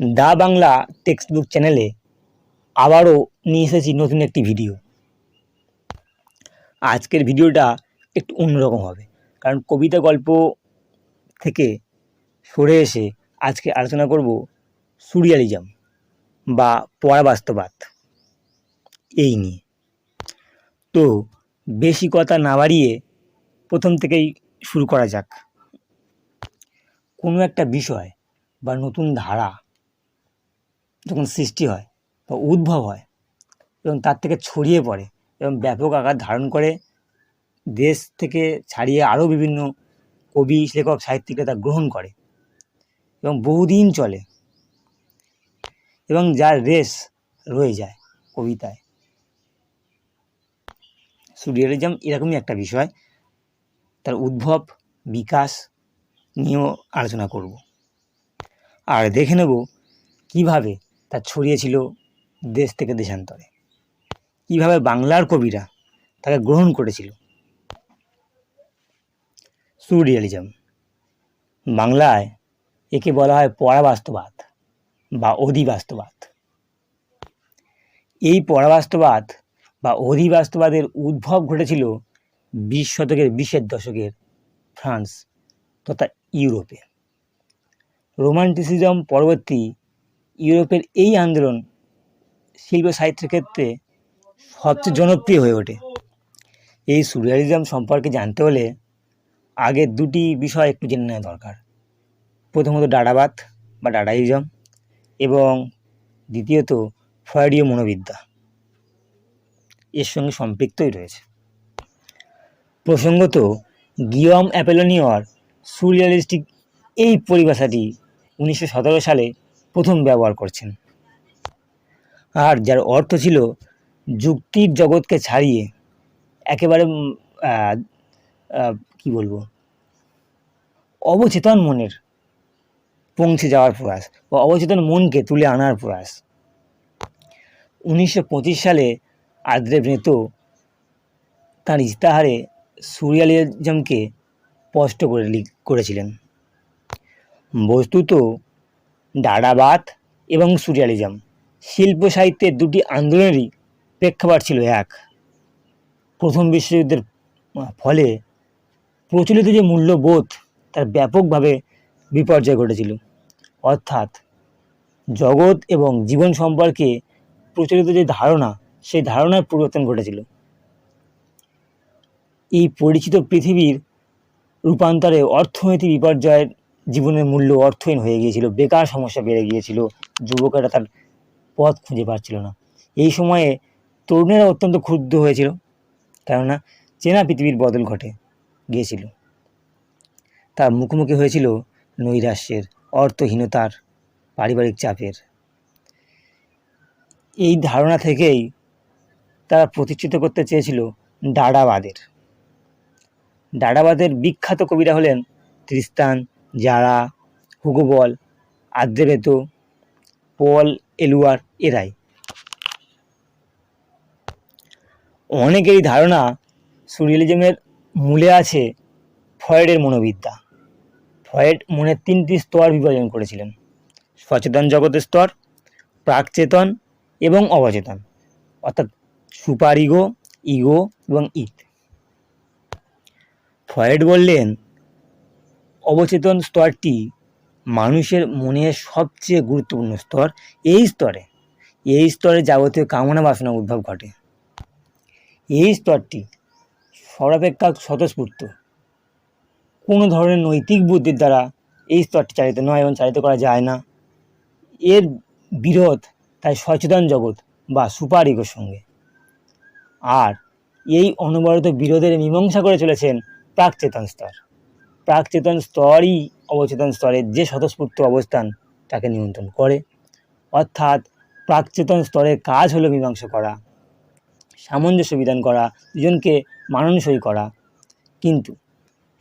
দা Bangla text book চ্যানেলে আবারও নিয়ে এসেছি নতুন একটি ভিডিও আজকের ভিডিওটা একটু অন্যরকম হবে, কারণ কবিতা গল্প থেকে সরে এসে আজকে আলোচনা করব সুরিয়ালিজম বা পরাবাস্তবাদ এই নিয়ে। তো বেশি কথা না বাড়িয়ে প্রথম থেকেই শুরু করা যাক। কোনো একটা বিষয় বা নতুন ধারা যখন সৃষ্টি হয়, বা উদ্ভব হয় এবং তার থেকে ছড়িয়ে পড়ে এবং ব্যাপক আকার ধারণ করে দেশ থেকে ছাড়িয়ে আরও বিভিন্ন কবি, লেখক, সাহিত্যিকরা তা গ্রহণ করে এবং বহুদিন চলে এবং যার রেস রয়ে যায় কবিতায়। সুরিয়ালিজম এরকমই একটা বিষয়, তার উদ্ভব, বিকাশ নিয়েও আলোচনা করব। আর দেখে নেব কীভাবে তা ছড়িয়েছিল দেশ থেকে দেশান্তরে। কীভাবে বাংলার কবিরা তাকে গ্রহণ করেছিল? সুরিয়ালিজম বাংলায় একে বলা হয় পরাবাস্তবাদ বা অধিবাস্তবাদ। এই পরাবাস্তবাদ বা অধিবাস্তবাদের উদ্ভব ঘটেছিল বিশ শতকের বিশের দশকের ফ্রান্স তথা ইউরোপে। রোমান্টিসিজম পরবর্তী ইউরোপের এই আন্দোলন শিল্প সাহিত্যের ক্ষেত্রে সবচেয়ে জনপ্রিয় হয়ে ওঠে। এই সুরিয়ালিজম সম্পর্কে জানতে হলে আগে দুটি বিষয় একটু জেনে নেওয়া দরকার। প্রথমত ডাডাবাদ বা ডাডাইজম এবং দ্বিতীয়ত ফ্রয়েডীয় মনোবিদ্যা। এর সঙ্গে সম্পৃক্তই রয়েছে। প্রসঙ্গত গিয়ম অ্যাপেলোনিয়র সুরিয়ালিস্টিক এই পরিভাষাটি উনিশশো সতেরো সালে প্রথম ব্যবহার করছেন। আর যার অর্থ ছিল যুক্তির জগৎকে ছাড়িয়ে একেবারে কি বলব, অবচেতন মনের পৌঁছে যাওয়ার প্রয়াস বা অবচেতন মনকে তুলে আনার প্রয়াস। উনিশশো পঁচিশ সালে আদ্রে ব্রেতো তাঁর ইস্তাহারে সুরিয়ালিজমকে স্পষ্ট করে করেছিলেন। বস্তুত ডাডাবাদ এবং সুরিয়ালিজম। শিল্প সাহিত্যের দুটি আন্দোলনেরই প্রেক্ষাপট ছিল এক। প্রথম বিশ্বযুদ্ধের ফলে প্রচলিত যে মূল্যবোধ, তার ব্যাপকভাবে বিপর্যয় ঘটেছিল। অর্থাৎ জগৎ এবং জীবন সম্পর্কে প্রচলিত যে ধারণা, সেই ধারণার পরিবর্তন ঘটেছিল। এই পরিচিত পৃথিবীর রূপান্তরে অর্থনৈতিক বিপর্যয়ের জীবনের মূল্য অর্থহীন হয়ে গিয়েছিল, বেকার সমস্যা বেড়ে গিয়েছিল, যুবকেরা তার পথ খুঁজে পাচ্ছিল না। এই সময়ে তরুণেরা অত্যন্ত ক্ষুব্ধ হয়েছিল, কেননা চেনা পৃথিবীর বদল ঘটে গিয়েছিল। তার মুখোমুখি হয়েছিল নৈরাশ্যের, অর্থহীনতার, পারিবারিক চাপের। এই ধারণা থেকেই তারা প্রতিষ্ঠিত করতে চেয়েছিল ডাডাবাদের। ডাডাবাদের বিখ্যাত কবিরা হলেন তৃস্তান জারা হুগোবল আদ্রেবেতো পল এলুয়ার এরাই। অনেকেরই ধারণা সুরিয়ালিজমের মূলে আছে ফয়েডের মনোবিদ্যা। ফয়েড মনের তিনটি স্তর বিভাজন করেছিলেন। সচেতন জগতের স্তর, প্রাকচেতন এবং অবচেতন। অর্থাৎ সুপার ইগো ইগো এবং ইট ফয়েড বললেন অবচেতন স্তরটি মানুষের মনের সবচেয়ে গুরুত্বপূর্ণ স্তর। এই স্তরে এই স্তরে যাবতীয় কামনা বাসনা উদ্ভব ঘটে। এই স্তরটি সর্বাপেক্ষা স্বতঃস্ফূর্ত। কোনো ধরনের নৈতিক বুদ্ধির দ্বারা এই স্তরটি চালিত নয় এবং চালিত করা যায় না। এর বিরোধ তাই সচেতন জগৎ বা সুপার ইগোর সঙ্গে। আর এই অনবরত বিরোধের মীমাংসা করে চলেছেন প্রাকচেতন স্তর। প্রাকচেতন স্তরই অবচেতন স্তরের যে স্বতঃস্ফূর্ত অবস্থান তাকে নিয়ন্ত্রণ করে। অর্থাৎ প্রাকচেতন স্তরের কাজ হলো মীমাংসা করা, সামঞ্জস্য বিধান করা, দুজনকে মানানসই করা। কিন্তু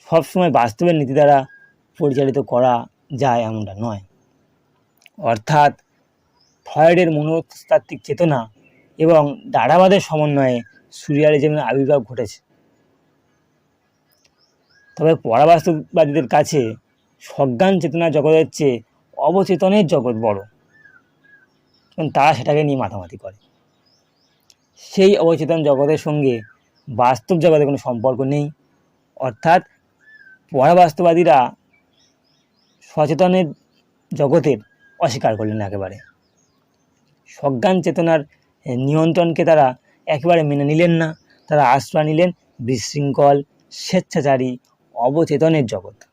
সবসময় বাস্তবের নীতি দ্বারা পরিচালিত করা যায় এমনটা নয়। অর্থাৎ ফ্রয়েডের মনস্তাত্ত্বিক চেতনা এবং দাড়াবাদের সমন্বয়ে সুরিয়ালিজমের আবির্ভাব ঘটেছে। তবে পরাবাস্তববাদীদের কাছে সজ্ঞান চেতনা জগতের চেয়ে অবচেতনের জগৎ বড়। এবং তারা সেটাকে নিয়ে মাতামাতি করে। সেই অবচেতন জগতের সঙ্গে বাস্তব জগতের কোনো সম্পর্ক নেই। অর্থাৎ পরাবাস্তবাদীরা সচেতনের জগতের অস্বীকার করলেন একেবারে। সজ্ঞান চেতনার নিয়ন্ত্রণকে তারা একেবারে মেনে নিলেন না। তারা আশ্রয় নিলেন বিশৃঙ্খল, স্বেচ্ছাচারী অবচেতনের জগৎ।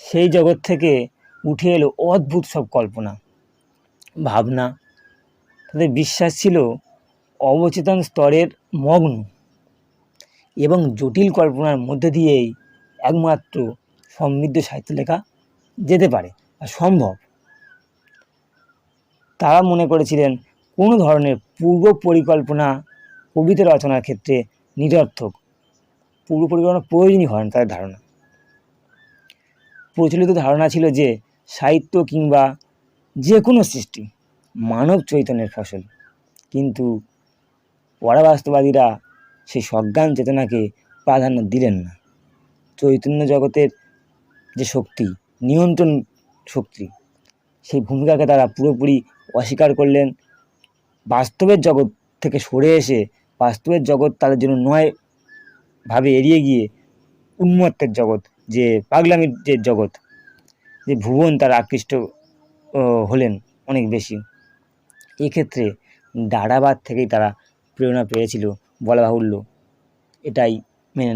সেই জগৎ থেকে উঠে এলো অদ্ভুত সব কল্পনা, ভাবনা। তাদের বিশ্বাস ছিল অবচেতন স্তরের মগ্ন এবং জটিল কল্পনার মধ্যে দিয়েই একমাত্র সমৃদ্ধ সাহিত্য লেখা যেতে পারে বা সম্ভব। তারা মনে করেছিলেন কোনো ধরনের পূর্ব পরিকল্পনা কবিতা রচনার ক্ষেত্রে নিরর্থক। পূর্ব পরিকল্পনা প্রয়োজনই হয় না তাদের ধারণা। প্রচলিত ধারণা ছিল যে সাহিত্য কিংবা যে কোনো সৃষ্টি মানব চৈতন্যের ফসল। কিন্তু পরাবাস্তবাদীরা সেই সজ্ঞান চেতনাকে প্রাধান্য দিলেন না। চৈতন্য জগতের যে শক্তি, নিয়ন্ত্রণ শক্তি, সেই ভূমিকাকে তারা পুরোপুরি অস্বীকার করলেন। বাস্তবের জগৎ থেকে সরে এসে বাস্তবের জগৎ তাদের জন্য নয় ভাবে এড়িয়ে গিয়ে উন্মত্তের জগৎ, যে পাগলামির যে জগৎ, যে ভুবন তারা আকৃষ্ট হলেন অনেক বেশি। এক্ষেত্রে দাঁড়াবাদ থেকেই তারা প্রেরণা পেয়েছিল বলা বাহুল্য এটাই মেনে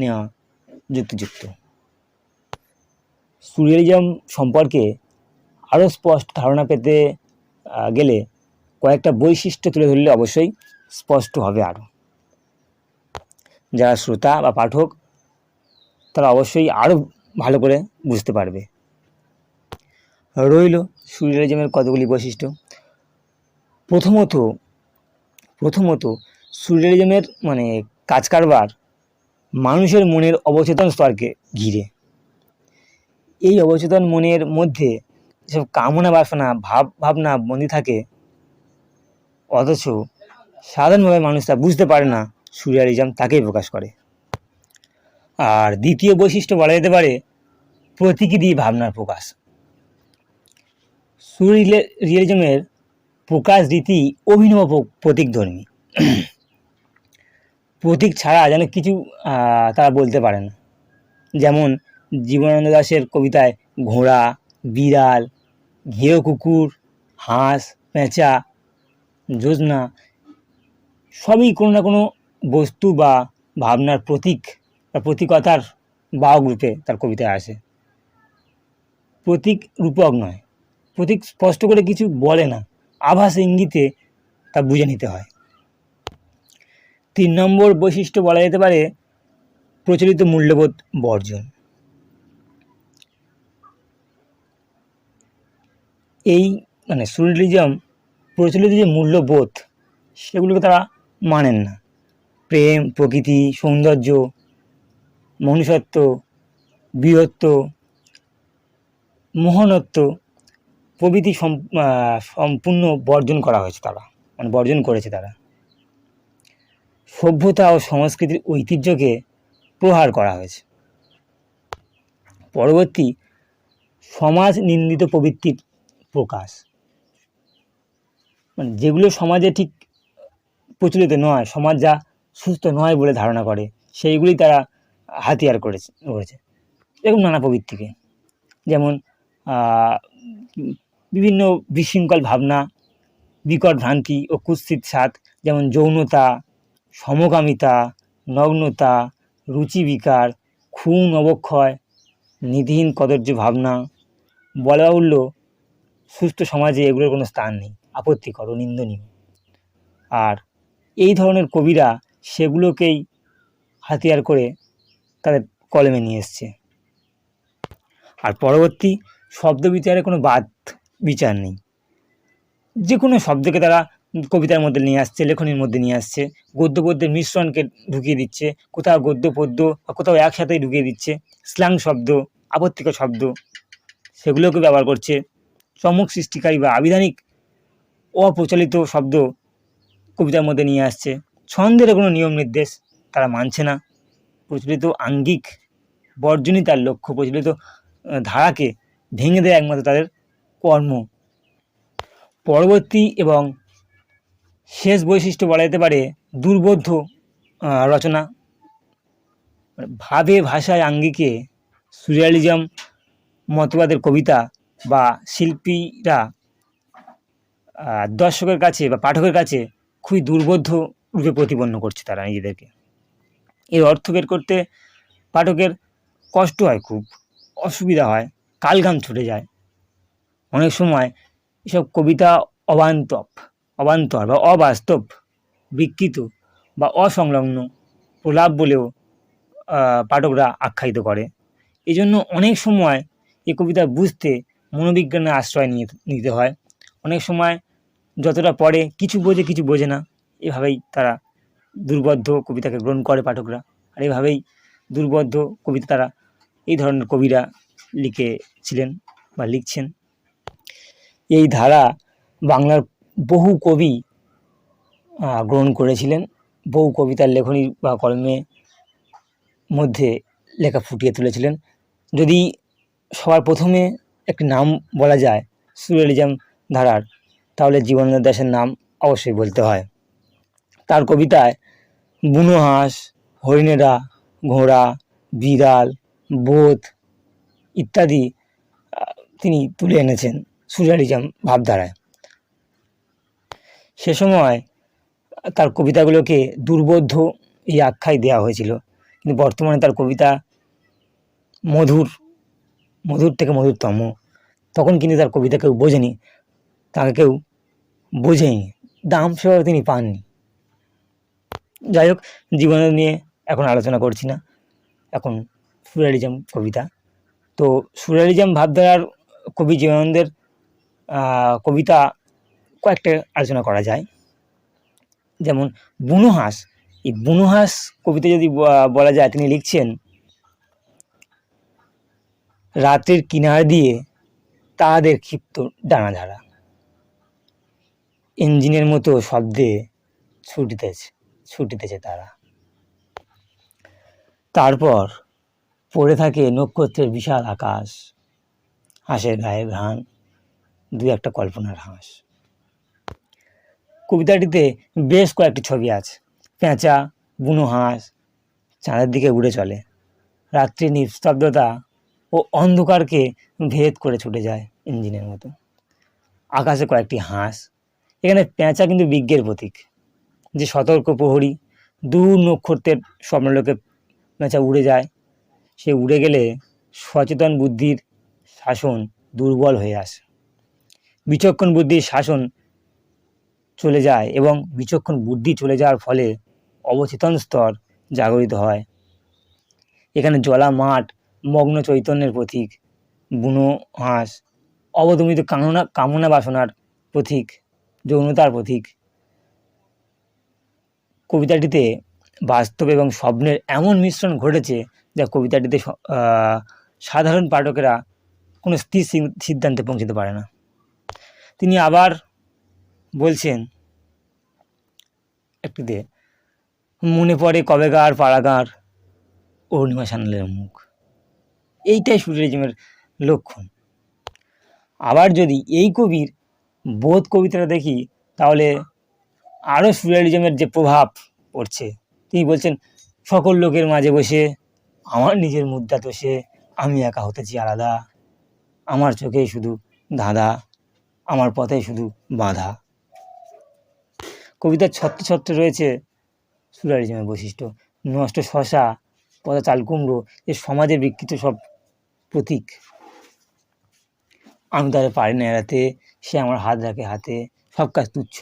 নেওয়া যুক্তিযুক্ত। সুরিয়ালিজম সম্পর্কে আরও স্পষ্ট ধারণা পেতে গেলে কয়েকটা বৈশিষ্ট্য তুলে ধরলে অবশ্যই স্পষ্ট হবে আরও। যারা শ্রোতা বা পাঠক, তারা অবশ্যই আরও ভালো করে বুঝতে পারবে। রইল সুরিয়ালিজমের কতগুলি বৈশিষ্ট্য। প্রথমত প্রথমত সুরিয়ালিজমের মানে কাজ কারবার মানুষের মনের অবচেতন স্তরকে ঘিরে। এই অবচেতন মনের মধ্যে যেসব কামনা বাসনা, ভাব ভাবনা বন্দি থাকে, অথচ সাধারণভাবে মানুষ তা বুঝতে পারে না। সুরিয়ালিজম তাকেই প্রকাশ করে। আর দ্বিতীয় বৈশিষ্ট্য বলা যেতে পারে, প্রতীকী দিয়ে ভাবনার প্রকাশ। সুরিয়ালিজমের প্রকাশ রীতি অভিনব প্রতীকধর্মী প্রতীক ছাড়া যেন কিছু তারা বলতে পারে না। যেমন জীবনানন্দ দাশের কবিতায় ঘোড়া, বিড়াল ঘেয় কুকুর, হাঁস, পেঁচা, যোজনা, সবই কোনো না কোনো বস্তু বা ভাবনার প্রতীক বা প্রতীকতার বাহক রূপে তার কবিতায় আসে। প্রতীক রূপক নয়। প্রতীক স্পষ্ট করে কিছু বলে না। আভাস ইঙ্গিতে তা বুঝে নিতে হয়। তিন নম্বর বৈশিষ্ট্য বলা যেতে পারে প্রচলিত মূল্যবোধ বর্জন। এই মানে সুরিলিজম প্রচলিত যে মূল্যবোধ, সেগুলোকে তারা মানেন না। প্রেম, প্রকৃতি, সৌন্দর্য, মনুষ্যত্ব বীরত্ব মোহনত্ব প্রভৃতি সম- সম্পূর্ণ বর্জন করা হয়েছে তারা মানে বর্জন করেছে তারা। সভ্যতা ও সংস্কৃতির ঐতিহ্যকে প্রহার করা হয়েছে। পরবর্তী সমাজ নিন্দিত প্রবৃত্তির প্রকাশ। মানে যেগুলো সমাজে ঠিক প্রচলিত নয়, সমাজ যা সুস্থ নয় বলে ধারণা করে। সেইগুলি তারা হাতিয়ার করেছে করেছে। এরকম নানা প্রবৃত্তিকে। যেমন বিভিন্ন বিশৃঙ্খল ভাবনা, বিকট ভ্রান্তি ও কুৎসিত স্বাদ, যেমন যৌনতা, সমকামিতা, নগ্নতা, রুচি বিকার, খুন, অবক্ষয়, নিধিহীন কদর্য ভাবনা। বলা বাহুল্য, সুস্থ সমাজে এগুলোর কোনো স্থান নেই। আপত্তিকর ও নিন্দনীয়। আর এই ধরনের কবিরা সেগুলোকেই হাতিয়ার করে তাদের কলমে নিয়ে এসছে। আর পরবর্তী শব্দ বিচারে কোনো বাদ বিচার নেই। যে কোনো শব্দকে তারা কবিতার মধ্যে নিয়ে আসছে, লেখনীর মধ্যে নিয়ে আসছে গদ্য পদ্যের মিশ্রণকে ঢুকিয়ে দিচ্ছে, কোথাও গদ্য পদ্য বা কোথাও একসাথেই ঢুকিয়ে দিচ্ছে, স্ল্যাং শব্দ, আপত্তিকর শব্দ, সেগুলোকে ব্যবহার করছে চমক সৃষ্টিকারী বা আবিধানিক অপ্রচলিত শব্দ কবিতার মধ্যে নিয়ে আসছে। ছন্দের কোনো নিয়ম নির্দেশ তারা মানছে না। প্রচলিত আঙ্গিক বর্জনই তার লক্ষ্য। প্রচলিত ধারাকে ভেঙে দেয় একমাত্র তাদের কর্ম। পরবর্তী এবং শেষ বৈশিষ্ট্য বলা যেতে পারে দুর্বোধ্য রচনা। মানে ভাবে ভাষায় আঙ্গিকে সুরিয়ালিজম, মতবাদের কবিতা বা শিল্পীরা দর্শকের কাছে বা পাঠকের কাছে খুবই দুর্বোধ্য রূপে প্রতিপন্ন করছে তারা নিজেদেরকে। এর অর্থ বের করতে পাঠকের কষ্ট হয় খুব, অসুবিধা হয়, কালঘাম ছুটে যায়। অনেক সময় এসব কবিতা অবান্তব অবান্তর বা অবাস্তব, বিকৃত বা অসংলগ্ন প্রলাপ বলেও পাঠকরা আখ্যায়িত করে। এই জন্য অনেক সময় এই কবিতা বুঝতে মনোবিজ্ঞানের আশ্রয় নিয়ে, নিতে হয়। অনেক সময় যতটা পড়ে কিছু বোঝে কিছু বোঝে না। এভাবেই তারা দুর্বদ্ধ কবিতাকে গ্রহণ করে পাঠকরা। আর এভাবেই দুর্বদ্ধ কবিতা তারা এই ধরনের কবিরা লিখেছিলেন বা লিখছেন। এই ধারা বাংলার বহু কবি গ্রহণ করেছিলেন। বহু কবিতার লেখনী বা কলমে মধ্যে লেখা ফুটিয়ে তুলেছিলেন। যদি সবার প্রথমে একটি নাম বলা যায় সুরিয়ালিজম ধারার, তাহলে জীবনানন্দ দাশের নাম অবশ্যই বলতে হয়। তার কবিতায়, বুনো হাঁস, হরিণেরা, ঘোড়া, বিড়াল বোধ ইত্যাদি তিনি তুলে এনেছেন সুরিয়ালিজম ভাবধারায়। সে সময় তার কবিতাগুলোকে দুর্বোধ্য এই আখ্যায় দেওয়া হয়েছিল। কিন্তু বর্তমানে তার কবিতা মধুর মধুর থেকে মধুরতম। তখন কিন্তু তার কবিতা কেউ বোঝেনি, তাকে কেউ বোঝেনি দাম সেভাবে তিনি পাননি। যাই হোক, জীবন নিয়ে এখন আলোচনা করছি না। এখন সুরালিজম কবিতা। তো সুরালিজম ভাবধারার কবি জীবনানন্দের কবিতা কয়েকটা আলোচনা করা যায়। যেমন বুনো হাঁস। এই বুনো হাঁস কবিতা যদি বলা যায়, তিনি লিখছেন, রাতের কিনার দিয়ে তাদের ক্ষিপ্ত ডানাধারা। ইঞ্জিনের মতো শব্দে ছুটিতেছে ছুটিতেছে তারা। তারপর পড়ে থাকে নক্ষত্রের বিশাল আকাশ। হাঁসের গায়ে ঘ্রাণ দু একটা কল্পনার হাঁস। কবিতাটিতে বেশ কয়েকটি ছবি আছে। পেঁচা, বুনো হাঁস, চাঁদের দিকে উড়ে চলে। রাত্রি নিস্তব্ধতা ও অন্ধকারকে ভেদ করে ছুটে যায় ইঞ্জিনের মতো। আকাশে কয়েকটি হাঁস। এখানে পেঁচা কিন্তু বিজ্ঞের প্রতীক। যে সতর্ক প্রহরী দূর নক্ষত্রের স্বপ্নলোকে পেঁচা উড়ে যায়। সে উড়ে গেলে সচেতন বুদ্ধির শাসন দুর্বল হয়ে আসে। বিচক্ষণ বুদ্ধির শাসন চলে যায় এবং বিচক্ষণ বুদ্ধি চলে যাওয়ার ফলে অবচেতন স্তর জাগরিত হয়। এখানে জলা মাঠ, মগ্ন চৈতন্যের প্রতীক, বুনো হাঁস, অবদমিত কামনা কামনা বাসনার প্রতীক, যৌনতার প্রতীক কবিতাটিতে বাস্তব এবং স্বপ্নের এমন মিশ্রণ ঘটেছে যা কবিতাটিতে সাধারণ পাঠকেরা কোনো স্থির সিদ্ধান্তে পৌঁছতে পারে না। তিনি আবার বলছেন একটিতে মনে পড়ে কবেকার পাড়াগার অরুণিমা সান্যালের মুখ। এইটাই সুরিয়ালিজমের লক্ষণ। আবার যদি এই কবির বোধ কবিতাটা দেখি, তাহলে আরও সুরিয়ালিজমের যে প্রভাব পড়ছে, তিনি বলছেন, সকল লোকের মাঝে বসে, আমার নিজের মুদ্রা তো সে আমি একা হতেছি আলাদা। আমার চোখেই শুধু ধাঁধা, আমার পথে শুধু বাধা। কবিতার ছত্রে ছত্রে রয়েছে সুরারিজমের বৈশিষ্ট্য। নষ্ট শশা, পচা চালকুমড়ো এ সমাজের বিকৃত সব প্রতীক। আমি তারে পারি না এড়াতে, সে আমার হাত রাখে হাতে, সব কাজ তুচ্ছ।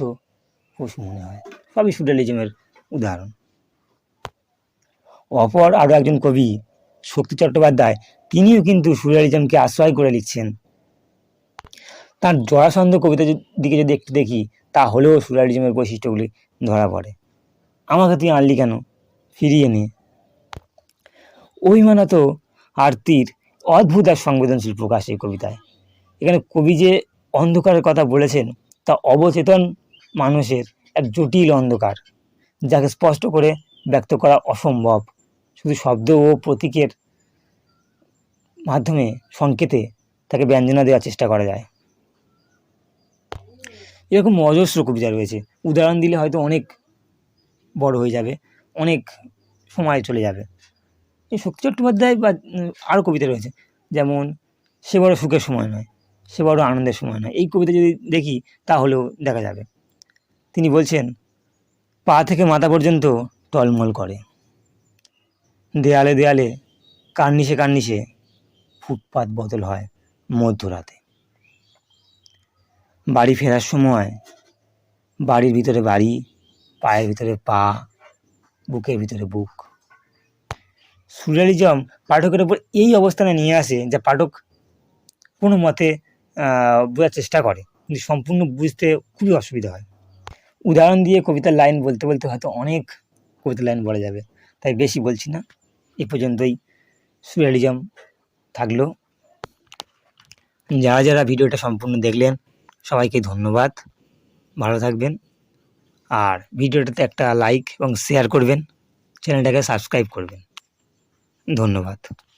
পশু মনে হয়। সবই সুডালিজমের উদাহরণ। অপর আরও একজন কবি, শক্তি চট্টোপাধ্যায়, তিনিও কিন্তু সুরিয়ালিজমকে আশ্রয় করে লিখছেন। তার জরাসন্ধ কবিতার দিকে যদি একটু দেখি তাহলেও সুরিয়ালিজমের বৈশিষ্ট্যগুলি ধরা পড়ে। আমাকে তুই আনলি কেন? ফিরিয়ে নে। অভিমানত আরতির অদ্ভুত এক সংবেদনশীল প্রকাশ এই কবিতায়। এখানে কবি যে অন্ধকারের কথা বলেছেন, তা অবচেতন মানুষের এক জটিল অন্ধকার, যাকে স্পষ্ট করে ব্যক্ত করা অসম্ভব। শুধু শব্দ ও প্রতীকের মাধ্যমে সংকেতে তাকে ব্যঞ্জনা দেওয়ার চেষ্টা করা যায়। এরকম অজস্র কবিতা রয়েছে। উদাহরণ দিলে হয়তো অনেক বড় হয়ে যাবে, অনেক সময় চলে যাবে। এই শক্তি চট্টোপাধ্যায় বা আরও কবিতা রয়েছে, যেমন, সে বড় সুখের সময় নয়, সে বড় আনন্দের সময় নয়। এই কবিতা যদি দেখি, তাহলেও দেখা যাবে। তিনি বলছেন, পা থেকে মাথা পর্যন্ত টলমল করে। দেয়ালে দেয়ালে কার্নিশে কার্নিশে ফুটপাত বদল হয় মধ্যরাতে। বাড়ি ফেরার সময় বাড়ির ভিতরে বাড়ি, পায়ের ভিতরে পা, বুকের ভিতরে বুক। সুরিয়ালিজম পাঠকের ওপর এই অবস্থানে নিয়ে আসে যা পাঠক কোনো মতে বোঝার চেষ্টা করে, কিন্তু সম্পূর্ণ বুঝতে খুবই অসুবিধা হয়। উদাহরণ দিয়ে কবিতার লাইন বলতে বলতে হয়তো অনেক কবিতার লাইন বলা যাবে। তাই বেশি বলছি না। এ পর্যন্তই সুরিয়ালিজম থাকল। যারা যারা ভিডিওটা সম্পূর্ণ দেখলেন, সবাইকে ধন্যবাদ। ভালো থাকবেন। আর ভিডিওটাতে একটা লাইক এবং শেয়ার করবেন। চ্যানেলটাকে সাবস্ক্রাইব করবেন। ধন্যবাদ।